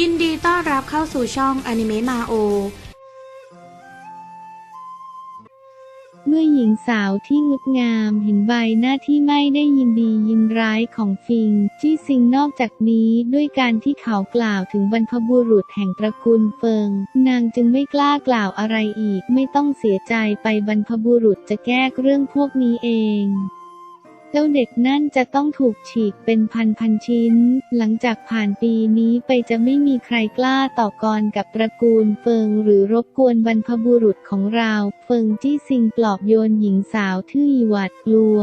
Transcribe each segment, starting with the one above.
ยินดีต้อนรับเข้าสู่ช่องอนิเมะมาโอ เมื่อหญิงสาวที่งดงามเห็นใบหน้าที่ไม่ได้ยินดียินร้ายของฟิง จี้ซิงนอกจากนี้ด้วยการที่เขากล่าวถึงบรรพบุรุษแห่งตระกูลเฟิง นางจึงไม่กล้ากล่าวอะไรอีก ไม่ต้องเสียใจไปบรรพบุรุษจะแก้เรื่องพวกนี้เอง เจ้าเด็กนั่นจะต้องถูกฉีกเป็นพันพันชิ้น หลังจากผ่านปีนี้ไปจะไม่มีใครกล้าต่อกรกับตระกูลเฟิงหรือรบกวนบรรพบุรุษของเรา เฟิงจี้ซิงปลอบโยนหญิงสาวทื่อหวัดกลัว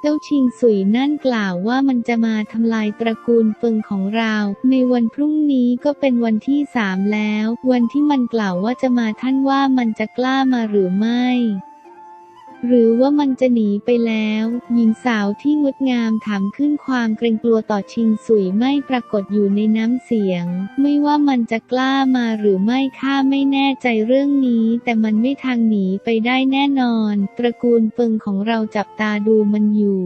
เจ้าชิงสุยนั่นกล่าวว่ามันจะมาทำลายตระกูลเฟิงของเรา ในวันพรุ่งนี้ก็เป็นวันที่สามแล้ว วันที่มันกล่าวว่าจะมาท่านว่ามันจะกล้ามาหรือไม่ หรือว่ามันจะหนีไปแล้ว หญิงสาวที่งดงามถามขึ้นความเกรงกลัวต่อชิงสุยไม่ปรากฏอยู่ในน้ำเสียง ไม่ว่ามันจะกล้ามาหรือไม่ข้าไม่แน่ใจเรื่องนี้ แต่มันไม่ทางหนีไปได้แน่นอน ตระกูลเฟิงของเราจับตาดูมันอยู่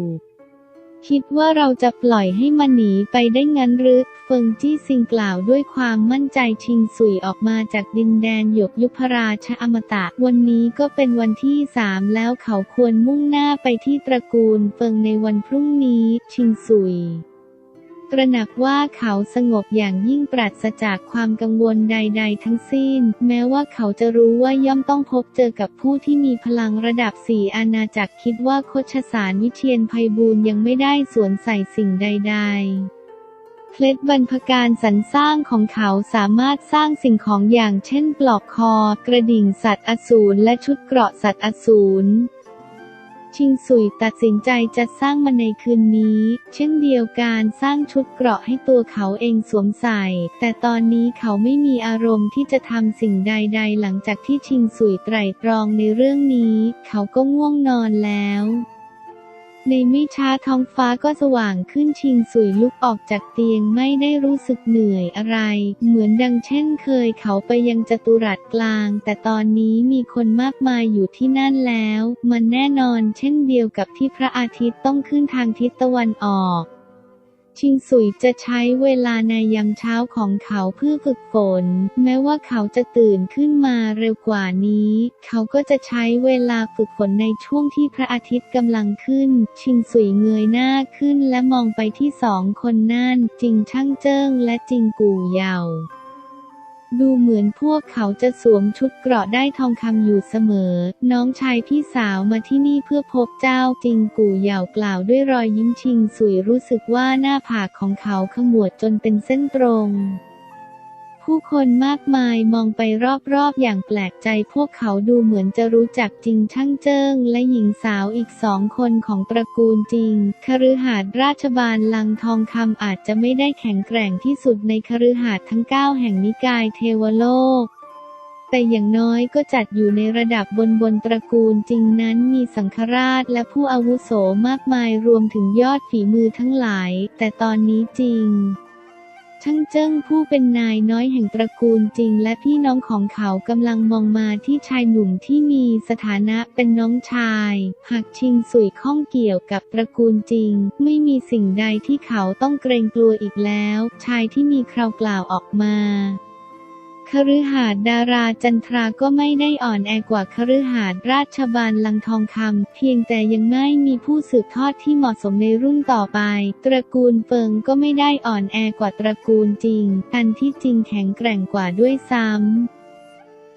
คิดว่าเราจะปล่อยให้มันหนีไปได้งั้นหรือเฟิงจี้ซิงกล่าวด้วยความมั่นใจชิงสุยออกมาจากดินแดนหยกยุพราชอมตะ วันนี้ก็เป็นวันที่สามแล้วเขาควรมุ่งหน้าไปที่ตระกูลเฟิงในวันพรุ่งนี้ ชิงสุย ตระหนักว่าเขาสงบอย่างยิ่งปราศจากความกังวลใด ๆ ทั้งสิ้น แม้ว่าเขาจะรู้ว่าย่อมต้องพบเจอกับผู้ที่มีพลังระดับสี่อาณาจักรคิดว่าโคชสารวิเชียนภัยบูลย์ยังไม่ได้สวนใส่สิ่งใด ๆเคล็ดบรรพการสรรสร้างของเขาสามารถสร้างสิ่งของอย่างเช่นปลอกคอ กระดิ่งสัตว์อสูรและชุดเกราะสัตว์อสูร ชิงสุยตัดสินใจจะสร้างมันในคืนนี้ เช่นเดียวกันสร้างชุดเกราะให้ตัวเขาเองสวมใส่ แต่ตอนนี้เขาไม่มีอารมณ์ที่จะทำสิ่งใด ๆ หลังจากที่ชิงสุยไตร่ตรองในเรื่องนี้ เขาก็ง่วงนอนแล้ว ในไม่ช้าท้องฟ้าก็สว่างขึ้นชิงสุยลุกออกจากเตียงไม่ได้รู้สึกเหนื่อยอะไร เหมือนดังเช่นเคยเขาไปยังจัตุรัสกลาง แต่ตอนนี้มีคนมากมายอยู่ที่นั่นแล้ว มันแน่นอนเช่นเดียวกับที่พระอาทิตย์ต้องขึ้นทางทิศตะวันออก ชิงสุยจะใช้เวลาในยามเช้าของเขาเพื่อฝึกฝน แม้ว่าเขาจะตื่นขึ้นมาเร็วกว่านี้ เขาก็จะใช้เวลาฝึกฝนในช่วงที่พระอาทิตย์กำลังขึ้น ชิงสุยเงยหน้าขึ้นและมองไปที่สองคนนั่นจิงช่างเจิ้งและจิงกู่เยา ดูเหมือนพวกเขาจะสวมชุดเกราะได้ทองคำอยู่เสมอ น้องชายพี่สาวมาที่นี่เพื่อพบเจ้าจิงกู่เหยากล่าวด้วยรอยยิ้มชิงสุยรู้สึกว่าหน้าผากของเขาขมวดจนเป็นเส้นตรง ผู้คนมากมายมองไปรอบๆ อย่างแปลกใจพวกเขาดูเหมือนจะรู้จักจริงช่างเจิ้ง และหญิงสาวอีกสองคนของตระกูลจริง คฤหาสน์ราชบาลลังทองคำอาจจะไม่ได้แข็งแกร่งที่สุดในคฤหาสน์ทั้งเก้าแห่งนิกายเทวโลกแต่อย่างน้อยก็จัดอยู่ในระดับบนบนตระกูลจริงนั้นมีสังฆราชและผู้อาวุโสมากมายรวมถึงยอดฝีมือทั้งหลาย แต่ตอนนี้จริง ช่างเจิ้งผู้เป็นนายน้อยแห่งตระกูลจริง และพี่น้องของเขากำลังมองมาที่ชายหนุ่มที่มีสถานะเป็นน้องชายหากชิงสุยข้องเกี่ยวกับตระกูลจริง ไม่มีสิ่งใดที่เขาต้องเกรงกลัวอีกแล้ว ชายที่มีคราวกล่าวออกมา คฤหาสน์ดาราจันทราก็ไม่ได้อ่อนแอกว่าคฤหาสน์ราชบาลลังทองคำเพียงแต่ยังไม่มีผู้สืบทอดที่เหมาะสมในรุ่นต่อไป ตระกูลเฟิงก็ไม่ได้อ่อนแอกว่าตระกูลจริง อันที่จริงแข็งแกร่งกว่าด้วยซ้ำ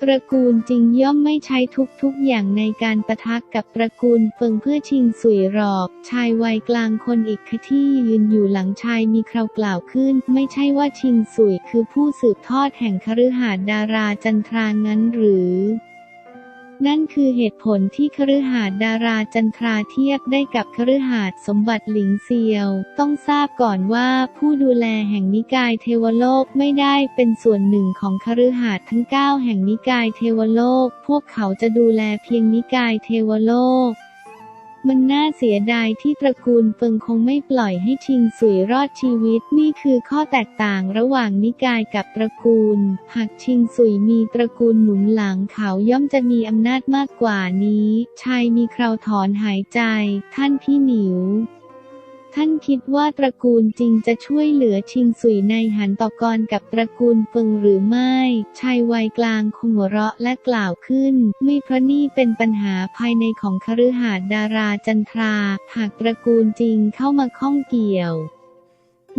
ตระกูลจริงย่อมไม่ใช้ทุกๆอย่างในการประทักกับตระกูลเฟิงเพื่อชิงสุยรอบ ชายวัยกลางคนอีกที่ยืนอยู่หลังชายมีคราวกล่าวขึ้น ไม่ใช่ว่าชิงสุยคือผู้สืบทอดแห่งคฤหาสน์ดาราจันทรางั้นหรือ นั่นคือเหตุผลที่คฤหาสน์ดาราจันทราเทียบได้กับคฤหาสน์สมบัติหลิงเซียว ต้องทราบก่อนว่าผู้ดูแลแห่งนิกายเทวโลกไม่ได้เป็นส่วนหนึ่งของคฤหาสน์ทั้ง 9 แห่งนิกายเทวโลก พวกเขาจะดูแลเพียงนิกายเทวโลก มันน่าเสียดายที่ตระกูลเปิงคงไม่ปล่อยให้ชิงสุยรอดชีวิต นี่คือข้อแตกต่างระหว่างนิกายกับตระกูล หากชิงสุยมีตระกูลหนุนหลังเขาย่อมจะมีอำนาจมากกว่านี้ ชายมีคราวถอนหายใจ ท่านพี่หนิว ท่านคิดว่าตระกูลจริงจะช่วยเหลือชิงสุยในหันต่อกรกับตระกูลเฟิงหรือไม่ ชายวัยกลางคงหัวเราะและกล่าวขึ้น ไม่เพราะนี่เป็นปัญหาภายในของคฤหาสน์ดาราจันทรา หากตระกูลจริงเข้ามาข้องเกี่ยว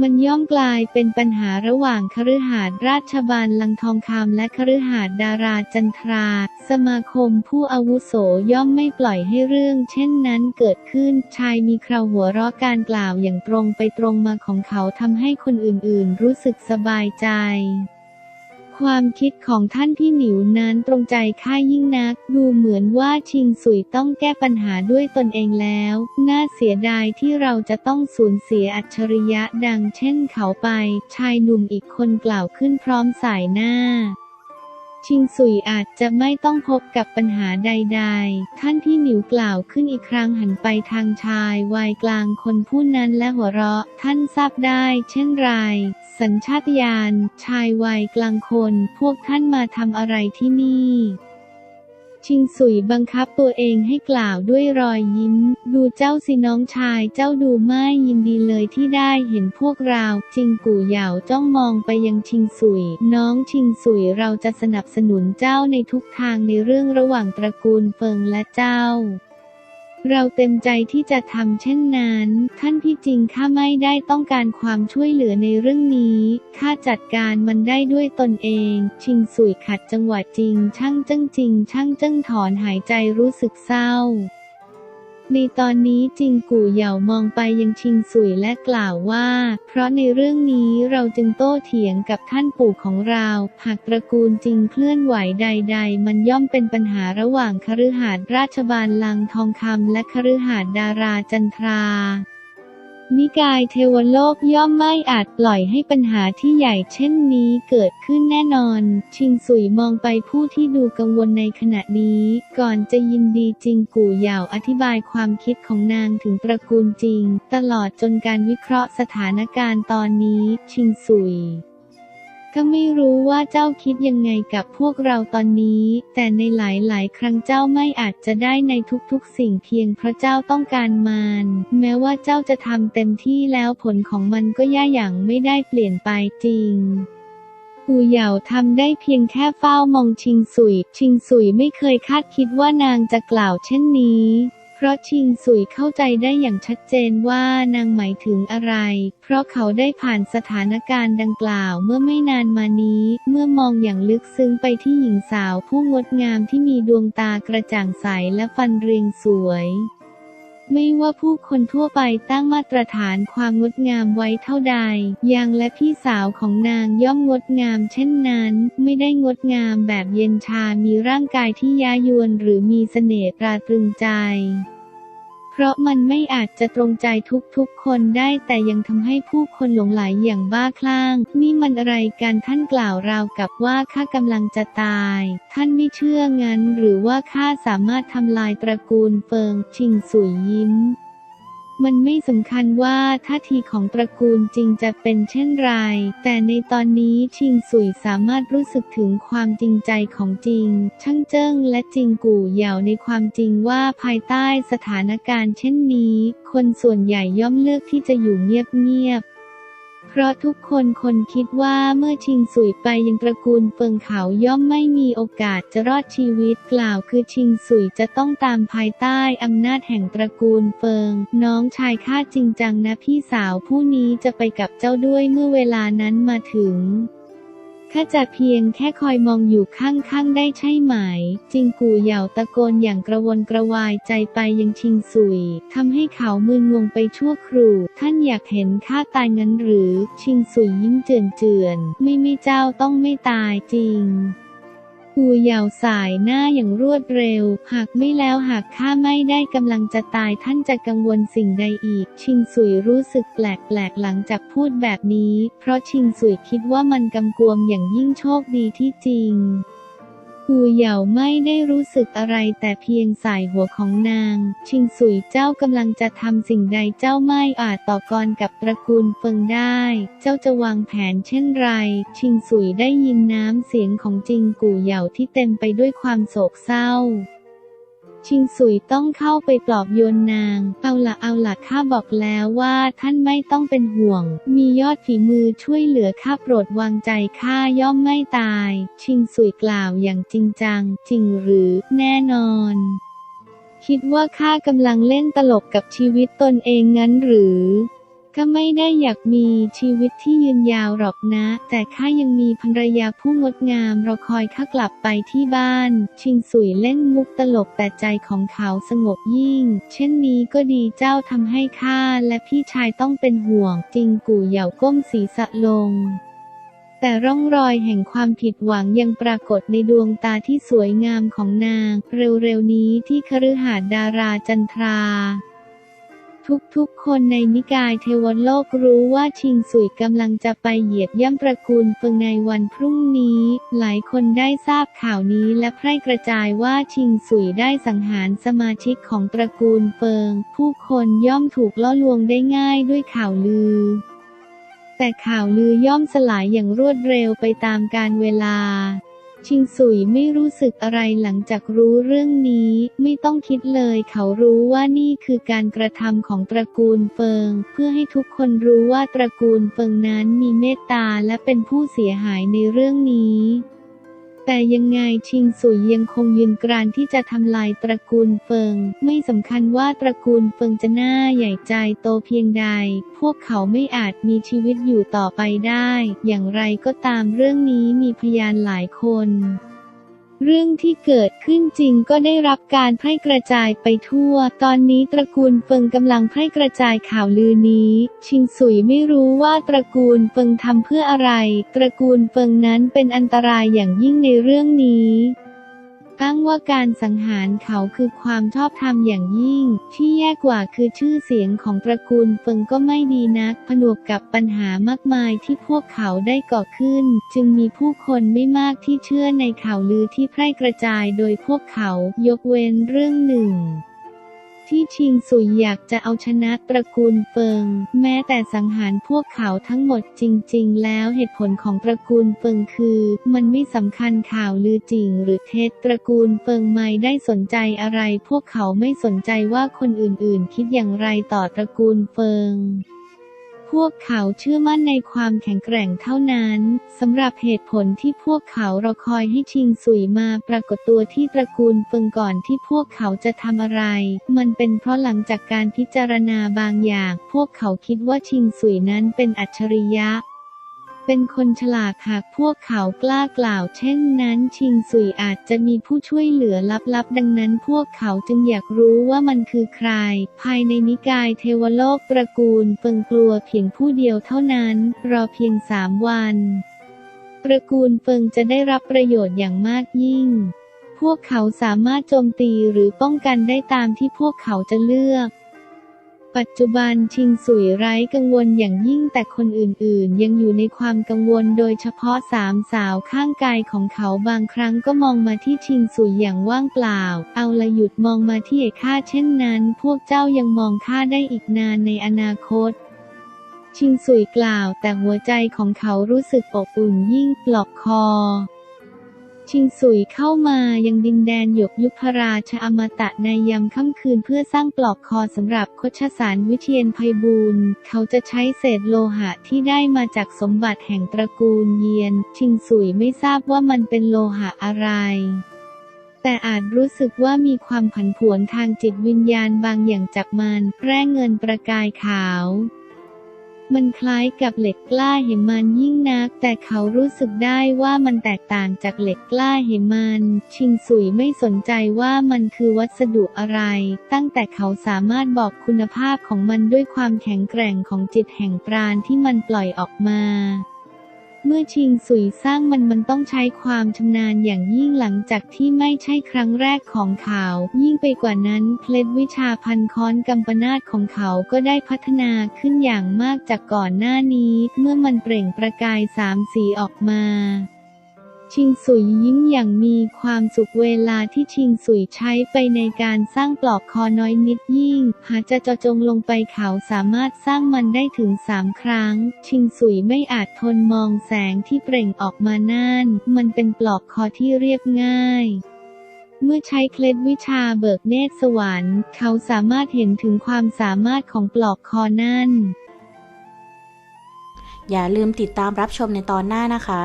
มันย่อมกลายเป็นปัญหาระหว่างคฤหาสน์ราชบาลลังทองคำและคฤหาสน์ดาราจันทรา สมาคมผู้อาวุโสย่อมไม่ปล่อยให้เรื่อง เช่นนั้นเกิดขึ้น ชายมีคราวหัวเราะการกล่าวอย่างตรงไปตรงมาของเขาทำให้คนอื่นๆ รู้สึกสบายใจ ความคิดของท่านพี่หนิวนั้นตรงใจข้ายิ่งนัก ดูเหมือนว่าชิงสุยต้องแก้ปัญหาด้วยตนเองแล้ว น่าเสียดายที่เราจะต้องสูญเสียอัจฉริยะดังเช่นเขาไป ชายหนุ่มอีกคนกล่าวขึ้นพร้อมสายหน้า ชิงสุยอาจจะไม่ต้องพบกับปัญหาใด ๆ ท่านที่หนิวกล่าวขึ้นอีกครั้งหันไปทางชายวัยกลางคนผู้นั้นและหัวเราะ ท่านทราบได้เช่นไร สัญชาตญาณชายวัยกลางคน พวกท่านมาทำอะไรที่นี่ ชิงสุยบังคับตัวเองให้กล่าวด้วยรอยยิ้ม ดูเจ้าสิน้องชายเจ้าดูไม่ยินดีเลยที่ได้เห็นพวกเรา จิงกู่เหยาจ้องมองไปยังชิงสุย น้องชิงสุยเราจะสนับสนุนเจ้าในทุกทางในเรื่องระหว่างตระกูลเฟิงและเจ้า เราเต็มใจที่จะทำเช่นนั้น ท่านพี่จริงข้าไม่ได้ต้องการความช่วยเหลือในเรื่องนี้ ข้าจัดการมันได้ด้วยตนเอง ชิงสุยขัดจังหวะจริง ช่างจ้งจริง ช่างจ้งถอนหายใจรู้สึกเศร้า ในตอนนี้จิงกู่เหยามองไปยังชิงสุยและกล่าวว่า เพราะในเรื่องนี้เราจึงโต้เถียงกับท่านปู่ของเรา หากตระกูลจิงเคลื่อนไหวใด ๆ มันย่อมเป็นปัญหาระหว่างคฤหาสน์ราชบาลลังทองคำและคฤหาสน์ดาราจันทรา นิกายเทวโลกย่อมไม่อาจปล่อยให้ปัญหาที่ใหญ่เช่นนี้เกิดขึ้นแน่นอน ชิงสุยมองไปผู้ที่ดูกังวลในขณะนี้ ก่อนจะยินดีจริงกู่ยาวอธิบายความคิดของนางถึงตระกูลจริง ตลอดจนการวิเคราะห์สถานการณ์ตอนนี้ ชิงสุย ก็ไม่รู้ว่าเจ้าคิดยังไงกับพวกเราตอนนี้ แต่ในหลายๆ ครั้งเจ้าไม่อาจจะได้ในทุกๆ สิ่งเพียงเพราะเจ้าต้องการมัน แม้ว่าเจ้าจะทำเต็มที่แล้วผลของมันก็ย่าอย่างไม่ได้เปลี่ยนไปจริงกูเหยาทำได้เพียงแค่เฝ้ามองชิงสุย ชิงสุยไม่เคยคาดคิดว่านางจะกล่าวเช่นนี้ ราะชิงสุยเข้าใจได้อย่างชัดเจนว่านางหมายถึงอะไร เพราะเขาได้ผ่านสถานการณ์ดังกล่าวเมื่อไม่นานมานี้ เมื่อมองอย่างลึกซึ้งไปที่หญิงสาวผู้งดงามที่มีดวงตากระจ่างใสและฟันเรียงสวย ไม่ว่าผู้คนทั่วไปตั้งมาตรฐานความงดงามไว้เท่าใด ยางและพี่สาวของนางย่อมงดงามเช่นนั้น ไม่ได้งดงามแบบเย็นชา มีร่างกายที่ยายวนหรือมีเสน่ห์ตราตรึงใจ เพราะมันไม่อาจจะตรงใจทุกๆ คนได้แต่ยังทำให้ผู้คนหลงไหลอย่างบ้าคลั่ง นี่มันอะไรกันท่านกล่าวราวกับว่าข้ากำลังจะตาย ท่านไม่เชื่องั้น หรือว่าข้าสามารถทำลายตระกูลเฟิงชิงสุยยิ้ม มันไม่สำคัญว่าท่าทีของตระกูลจริงจะเป็นเช่นไร แต่ในตอนนี้ชิงสุยสามารถรู้สึกถึงความจริงใจของจริง ช่างเจิ้งและจริงกู่เหยาในความจริงว่าภายใต้สถานการณ์เช่นนี้ คนส่วนใหญ่ย่อมเลือกที่จะอยู่เงียบๆ เพราะทุกคนคนคิดว่าเมื่อชิงสุยไปยังตระกูลเฟิงเขาย่อมไม่มีโอกาสจะรอดชีวิตกล่าวคือชิงสุยจะต้องตามภายใต้อำนาจแห่งตระกูลเฟิง น้องชายข้าจริงจังนะพี่สาวผู้นี้จะไปกับเจ้าด้วยเมื่อเวลานั้นมาถึง ข้าจะเพียงแค่คอยมองอยู่ข้างๆได้ใช่ไหม จิงกูเหยาตะโกนอย่างกระวนกระวายใจไปยังชิงสุยทำให้เขามึนงงไปชั่วครู่ ท่านอยากเห็นข้าตายงั้นหรือ ชิงสุยยิ้มเจือนเจือนไม่ไม่เจ้าต้องไม่ตายจริง กูยาวสายหน้าอย่างรวดเร็ว หากไม่แล้วหากข้าไม่ได้กำลังจะตายท่านจะกังวลสิ่งใดอีก ชิงสุยรู้สึกแปลกๆหลังจากพูดแบบนี้ เพราะชิงสุยคิดว่ามันกำกวมอย่างยิ่งโชคดีที่จริง กูเหยาไม่ได้รู้สึกอะไรแต่เพียงสายหัวของนาง ชิงสุยเจ้ากำลังจะทำสิ่งใดเจ้าไม่อาจต่อกรกับตระกูลเฟิงได้ เจ้าจะวางแผนเช่นไร ชิงสุยได้ยินน้ำเสียงของจิงกูเหยาที่เต็มไปด้วยความโศกเศร้า ชิงสุยต้องเข้าไปปลอบโยนนาง เอาละเอาละข้าบอกแล้วว่าท่านไม่ต้องเป็นห่วง มียอดฝีมือช่วยเหลือข้าโปรดวางใจข้าย่อมไม่ตาย ชิงสุยกล่าวอย่างจริงจัง จริงหรือแน่นอน คิดว่าข้ากำลังเล่นตลกกับชีวิตตนเองงั้นหรือ ก็ไม่ได้อยากมีชีวิตที่ยืนยาวหรอกนะ แต่ข้ายังมีภรรยาผู้งดงามรอคอยข้ากลับไปที่บ้าน ชิงสุยเล่นมุกตลกแต่ใจของเขาสงบยิ่ง เช่นนี้ก็ดีเจ้าทำให้ข้าและพี่ชายต้องเป็นห่วง จริงกู่เหย่าก้มศีรษะลงแต่ร่องรอยแห่งความผิดหวังยังปรากฏในดวงตาที่สวยงามของนาง เร็วๆนี้ที่คฤหาสน์ดาราจันทรา ทุกๆ คนในนิกายเทวโลกรู้ว่าชิงสุยกำลังจะไปเหยียบย่ำตระกูลเฟิงในวันพรุ่งนี้ หลายคนได้ทราบข่าวนี้และแพร่กระจายว่าชิงสุยได้สังหารสมาชิกของตระกูลเฟิง ผู้คนย่อมถูกล่อลวงได้ง่ายด้วยข่าวลือ แต่ข่าวลือย่อมสลายอย่างรวดเร็วไปตามกาลเวลา ชิงสุยไม่รู้สึกอะไรหลังจากรู้เรื่องนี้ ไม่ต้องคิดเลยเขารู้ว่านี่คือการกระทำของตระกูลเฟิง เพื่อให้ทุกคนรู้ว่าตระกูลเฟิงนั้นมีเมตตาและเป็นผู้เสียหายในเรื่องนี้ แต่ยังไงชิงสุยยังคงยืนกรานที่จะทำลายตระกูลเฟิง ไม่สำคัญว่าตระกูลเฟิงจะหน้าใหญ่ใจโตเพียงใด พวกเขาไม่อาจมีชีวิตอยู่ต่อไปได้ อย่างไรก็ตามเรื่องนี้มีพยานหลายคน เรื่องที่เกิดขึ้นจริงก็ได้รับการแพร่กระจายไปทั่ว ตอนนี้ตระกูลเฟิงกำลังแพร่กระจายข่าวลือนี้ ชิงสุยไม่รู้ว่าตระกูลเฟิงทำเพื่ออะไร ตระกูลเฟิงนั้นเป็นอันตรายอย่างยิ่งในเรื่องนี้ั้งว่าการสังหารเขาคือความชอบธรรมอย่างยิ่ง ที่แย่กว่าคือชื่อเสียงของตระกูลเฟิงก็ไม่ดีนัก ผนวกกับปัญหามากมายที่พวกเขาได้ก่อขึ้น จึงมีผู้คนไม่มากที่เชื่อในข่าวลือที่แพร่กระจายโดยพวกเขา ยกเว้นเรื่องหนึ่ง ที่ชิงสุยอยากจะเอาชนะตระกูลเฟิง แม้แต่สังหารพวกเขาทั้งหมดจริง ๆ แล้วเหตุผลของตระกูลเฟิงคือ มันไม่สำคัญข่าวลือจริง หรือเท็จตระกูลเฟิงไม่ได้สนใจอะไร พวกเขาไม่สนใจว่าคนอื่นๆ คิดอย่างไรต่อตระกูลเฟิง พวกเขาเชื่อมั่นในความแข็งแกร่งเท่านั้นสำหรับเหตุผลที่พวกเขารอคอยให้ชิงสุยมาปรากฏตัวที่ตระกูลเฟิงก่อนที่พวกเขาจะทำอะไร มันเป็นเพราะหลังจากการพิจารณาบางอย่าง พวกเขาคิดว่าชิงสุยนั้นเป็นอัจฉริยะ เป็นคนฉลาดหากพวกเขากล้ากล่าวเช่นนั้น ชิงสุยอาจจะมีผู้ช่วยเหลือลับๆ ดังนั้นพวกเขาจึงอยากรู้ว่ามันคือใคร ภายในนิกายเทวโลกตระกูลเฟิงกลัวเพียงผู้เดียวเท่านั้น รอเพียงสามวันตระกูลเฟิงจะได้รับประโยชน์อย่างมากยิ่ง พวกเขาสามารถโจมตีหรือป้องกันได้ตามที่พวกเขาจะเลือก ปัจจุบันชิงสุยไร้กังวลอย่างยิ่งแต่คนอื่นๆ ยังอยู่ในความกังวลโดยเฉพาะสามสาวข้างกายของเขาบางครั้งก็มองมาที่ชิงสุยอย่างว่างเปล่า เอาละหยุดมองมาที่เอกข้าเช่นนั้น พวกเจ้ายังมองข้าได้อีกนานในอนาคตชิงสุยกล่าวแต่หัวใจของเขารู้สึกอบอุ่นยิ่งปลอกคอ ชิงสุยเข้ามายังดินแดนหยกยุพราชอมตะในยามค่ำคืนเพื่อสร้างปลอกคอสำหรับคชสารวิเชียนไพบูลย์เขาจะใช้เศษโลหะที่ได้มาจากสมบัติแห่งตระกูลเยียน ชิงสุยไม่ทราบว่ามันเป็นโลหะอะไรแต่อาจรู้สึกว่ามีความผันผวนทางจิตวิญญาณบางอย่างจากมันแร่เงินประกายขาว มันคล้ายกับเหล็กกล้าเหมันยิ่งนัก แต่เขารู้สึกได้ว่ามันแตกต่างจากเหล็กกล้าเหมัน ชิงสุยไม่สนใจว่ามันคือวัสดุอะไร ตั้งแต่เขาสามารถบอกคุณภาพของมันด้วยความแข็งแกร่งของจิตแห่งปราณที่มันปล่อยออกมา เมื่อชิงสุยสร้างมันมันต้องใช้ความชำนาญอย่างยิ่งหลังจากที่ไม่ใช่ครั้งแรกของเขา ยิ่งไปกว่านั้นเคล็ดวิชาพันค้อนกัมปนาตของเขาก็ได้พัฒนาขึ้นอย่างมากจากก่อนหน้านี้ เมื่อมันเปล่งประกายสามสีออกมา ชิงสุยยิ้มอย่างมีความสุขเวลาที่ชิงสุยใช้ไปในการสร้างปลอกคอน้อยนิดยิ่ง หากจะเจาะจงลงไปเขาสามารถสร้างมันได้ถึงสามครั้ง ชิงสุยไม่อาจทนมองแสงที่เปล่งออกมานั่น มันเป็นปลอกคอที่เรียบง่ายเมื่อใช้เคล็ดวิชาเบิกเนตรสวรรค์ เขาสามารถเห็นถึงความสามารถของปลอกคอนั่น อย่าลืมติดตามรับชมในตอนหน้านะคะ